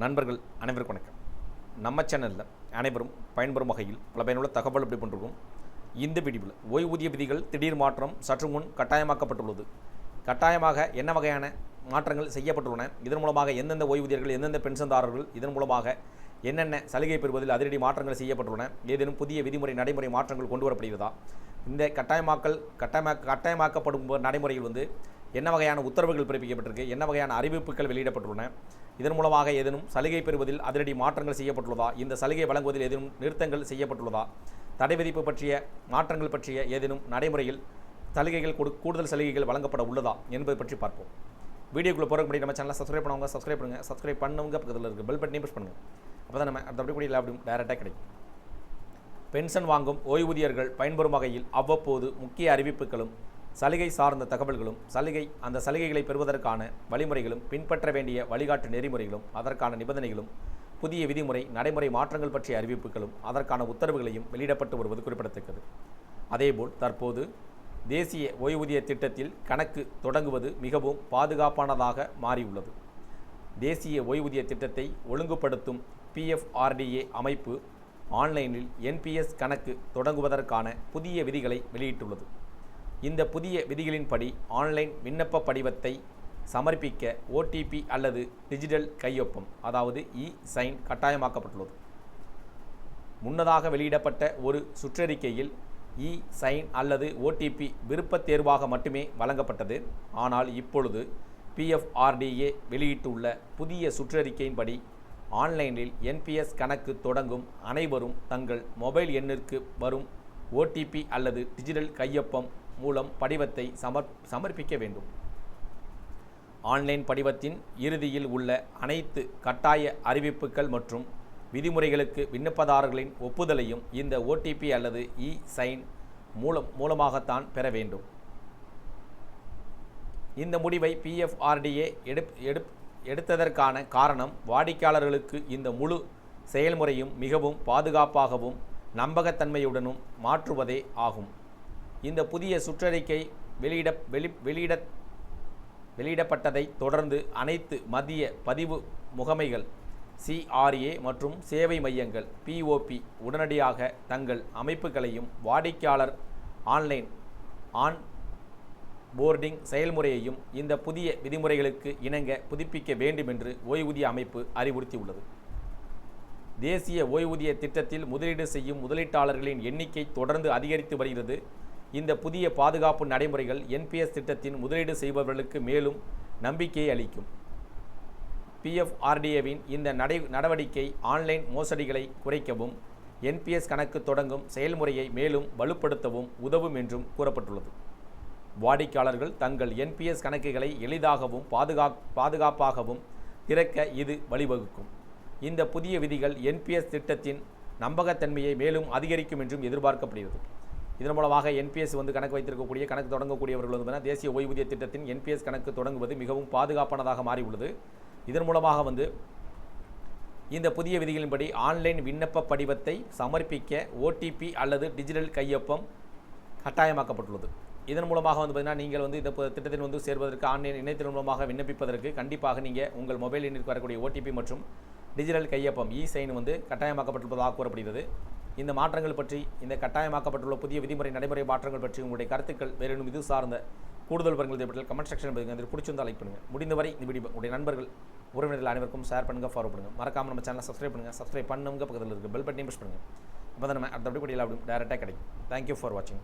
நண்பர்கள் அனைவருக்கும் வணக்கம். நம்ம சேனலில் அனைவரும் பயன்பெறும் வகையில் பல பயனுள்ள தகவல் எப்படி பண்ணிருக்கோம் இந்த வீடியோவில் ஓய்வூதிய விதிகள் திடீர் மாற்றம் சற்று முன் கட்டாயமாக்கப்பட்டுள்ளது. கட்டாயமாக என்ன வகையான மாற்றங்கள் செய்யப்பட்டுள்ளன? இதன் மூலமாக எந்தெந்த ஓய்வூதியர்கள் எந்தெந்த பென்ஷன்தாரர்கள் இதன் மூலமாக என்னென்ன சலுகை பெறுவதில் அதிரடி மாற்றங்கள் செய்யப்பட்டுள்ளன? ஏதேனும் புதிய விதிமுறை நடைமுறை மாற்றங்கள் கொண்டு வரப்படுகிறதா? இந்த கட்டாயமாக்கல் கட்டாயமா கட்டாயமாக்கப்படும் நடைமுறையில் வந்து என்ன வகையான உத்தரவுகள் பிறப்பிக்கப்பட்டிருக்கு? என்ன வகையான அறிவிப்புகள் வெளியிடப்பட்டுள்ளன? இதன் மூலமாக ஏதேனும் சலுகை பெறுவதில் அதிரடி மாற்றங்கள் செய்யப்பட்டுள்ளதா? இந்த சலுகை வழங்குவதில் ஏதேனும் நிறுத்தங்கள் செய்யப்பட்டுள்ளதா? தடை விதிப்பு பற்றிய மாற்றங்கள் பற்றிய ஏதேனும் நடைமுறையில் சலுகைகள் கொடு கூடுதல் சலுகைகள் வழங்கப்பட உள்ளதா என்பது பற்றி பார்ப்போம். வீடியோக்குள்ளே போகிற முன்னாடி நம்ம சேனலை சப்ஸ்கிரைப் பண்ணவங்க சப்ஸ்கிரைப் பண்ணுங்கள் சப்ஸ்கிரைப் பண்ணவங்க பக்கத்தில் இருக்குது பெல் பட்டனையும் புஷ் பண்ணுங்கள் அப்போ தான் நம்ம அடுத்தபடி அப்படி கூட லாபம் டேரெக்டாக கிடைக்கும். பென்ஷன் வாங்கும் ஓய்வூதியர்கள் பயன்பெறும் வகையில் அவ்வப்போது முக்கிய அறிவிப்புகளும் சலுகை சார்ந்த தகவல்களும் சலுகை அந்த சலுகைகளை பெறுவதற்கான வழிமுறைகளும் பின்பற்ற வேண்டிய வழிகாட்டு நெறிமுறைகளும் அதற்கான நிபந்தனைகளும் புதிய விதிமுறை நடைமுறை மாற்றங்கள் பற்றிய அறிவிப்புகளும் அதற்கான உத்தரவுகளையும் வெளியிடப்பட்டு வருவது குறிப்பிடத்தக்கது. அதேபோல் தற்போது தேசிய ஓய்வூதிய திட்டத்தில் கணக்கு தொடங்குவது மிகவும் பாதுகாப்பானதாக மாறியுள்ளது. தேசிய ஓய்வூதிய திட்டத்தை ஒழுங்குபடுத்தும் பிஎஃப்ஆர்டிஏ அமைப்பு ஆன்லைனில் என்பிஎஸ் கணக்கு தொடங்குவதற்கான புதிய விதிகளை வெளியிட்டுள்ளது. இந்த புதிய விதிகளின்படி ஆன்லைன் விண்ணப்ப படிவத்தை சமர்ப்பிக்க ஓடிபி அல்லது டிஜிட்டல் கையொப்பம் அதாவது இ சைன் கட்டாயமாக்கப்பட்டுள்ளது. முன்னதாக வெளியிடப்பட்ட ஒரு சுற்றறிக்கையில் இ சைன் அல்லது ஓடிபி விருப்பத் தேர்வாக மட்டுமே வழங்கப்பட்டது. ஆனால் இப்பொழுது பிஎஃப்ஆர்டிஏ வெளியிட்டுள்ள புதிய சுற்றறிக்கையின்படி ஆன்லைனில் என்பிஎஸ் கணக்கு தொடங்கும் அனைவரும் தங்கள் மொபைல் எண்ணிற்கு வரும் ஓடிபி அல்லது டிஜிட்டல் கையொப்பம் மூலம் படிவத்தை சமர் சமர்ப்பிக்க வேண்டும். ஆன்லைன் படிவத்தின் இறுதியில் உள்ள அனைத்து கட்டாய அறிவிப்புகள் மற்றும் விதிமுறைகளுக்கு விண்ணப்பதாரர்களின் ஒப்புதலையும் இந்த ஓடிபி அல்லது இ சைன் மூலம் மூலமாகத்தான் பெற வேண்டும். இந்த முடிவை பிஎஃப்ஆர்டிஏ எடுப் எடுப் எடுத்ததற்கான காரணம் வாடிக்கையாளர்களுக்கு இந்த முழு செயல்முறையும் மிகவும் பாதுகாப்பாகவும் நம்பகத்தன்மையுடனும் மாற்றுவதே ஆகும். இந்த புதிய சுற்றறிக்கை வெளியிட வெளி வெளியிட வெளியிடப்பட்டதை தொடர்ந்து அனைத்து மத்திய பதிவு முகமைகள் சிஆர்ஏ மற்றும் சேவை மையங்கள் பிஓபி உடனடியாக தங்கள் அமைப்புகளையும் வாடிக்கையாளர் ஆன்லைன் ஆன் போர்டிங் செயல்முறையையும் இந்த புதிய விதிமுறைகளுக்கு இணங்க புதுப்பிக்க வேண்டும் என்று ஓய்வூதிய அமைப்பு அறிவுறுத்தியுள்ளது. தேசிய ஓய்வூதிய திட்டத்தில் முதலீடு செய்யும் முதலீட்டாளர்களின் எண்ணிக்கை தொடர்ந்து அதிகரித்து வருகிறது. இந்த புதிய பாதுகாப்பு நடைமுறைகள் என்பிஎஸ் திட்டத்தின் முதலீடு செய்பவர்களுக்கு மேலும் நம்பிக்கையை அளிக்கும். பிஎஃப்ஆர்டிஏவின் இந்த நடை நடவடிக்கை ஆன்லைன் மோசடிகளை குறைக்கவும் என்பிஎஸ் கணக்கு தொடங்கும் செயல்முறையை மேலும் வலுப்படுத்தவும் உதவும் என்றும் கூறப்பட்டுள்ளது. வாடிக்கையாளர்கள் தங்கள் என்பிஎஸ் கணக்குகளை எளிதாகவும் பாதுகா பாதுகாப்பாகவும் திறக்க இது வழிவகுக்கும். இந்த புதிய விதிகள் என்பிஎஸ் திட்டத்தின் நம்பகத்தன்மையை மேலும் அதிகரிக்கும் என்றும் எதிர்பார்க்கப்படுகிறது. இதன் மூலமாக என்பிஎஸ் வந்து கணக்கு வைத்திருக்கக்கூடிய கணக்கு தொடங்கக்கூடியவர்கள் வந்து தேசிய ஓய்வூதிய திட்டத்தின் என்பிஎஸ் கணக்கு தொடங்குவது மிகவும் பாதுகாப்பானதாக மாறியுள்ளது. இதன் மூலமாக வந்து இந்த புதிய விதிகளின்படி ஆன்லைன் விண்ணப்ப படிவத்தை சமர்ப்பிக்க ஓடிபி அல்லது டிஜிட்டல் கையொப்பம் கட்டாயமாக்கப்பட்டுள்ளது. இதன் மூலமாக வந்து பார்த்தீங்கன்னா நீங்கள் வந்து இந்த திட்டத்தில் வந்து சேர்வதற்கு ஆன்லைன் இணையத்தின் மூலமாக விண்ணப்பிப்பதற்கு கண்டிப்பாக நீங்கள் உங்கள் மொபைல் எண்ணிற்கு வரக்கூடிய ஓடிபி மற்றும் டிஜிட்டல் கையொப்பம் இ சைன் வந்து கட்டாயமாக்கப்பட்டுள்ளதாக கூறப்படுகிறது. இந்த மாற்றங்கள் பற்றி இந்த கட்டாயமாக்கப்பட்டுள்ள புதிய விதிமுறை நடைமுறை மாற்றங்கள் பற்றி உங்களுடைய கருத்துக்கள் வேறேனும் இது சார்ந்த கூடுதல் விவரங்கள் தேவைப்பட்டால் கமெண்ட் செக்ஷன் பதிவு அதில் பிடிச்சிருந்தால் லைக் பண்ணுங்கள் முடிந்தவரை இந்த வீடியோ உங்களுடைய நண்பர்கள் உறவினர்கள் அனைவருக்கும் ஷேர் பண்ணுங்கள் ஃபாலோ பண்ணுங்கள் மறக்காமல் நம்ம சேனலை சப்ஸ்கிரைப் பண்ணுங்கள் சப்ஸ்கிரைப் பண்ணுங்க பக்கத்தில் இருக்க பெல் பட்டனையும் ப்ரெஸ் பண்ணுங்கள் அப்போ தான் நம்ம அடுத்தபடி கூட அப்படி டேரெக்டாக கிடைக்கும். தேங்க்யூ ஃபார் வாட்சிங்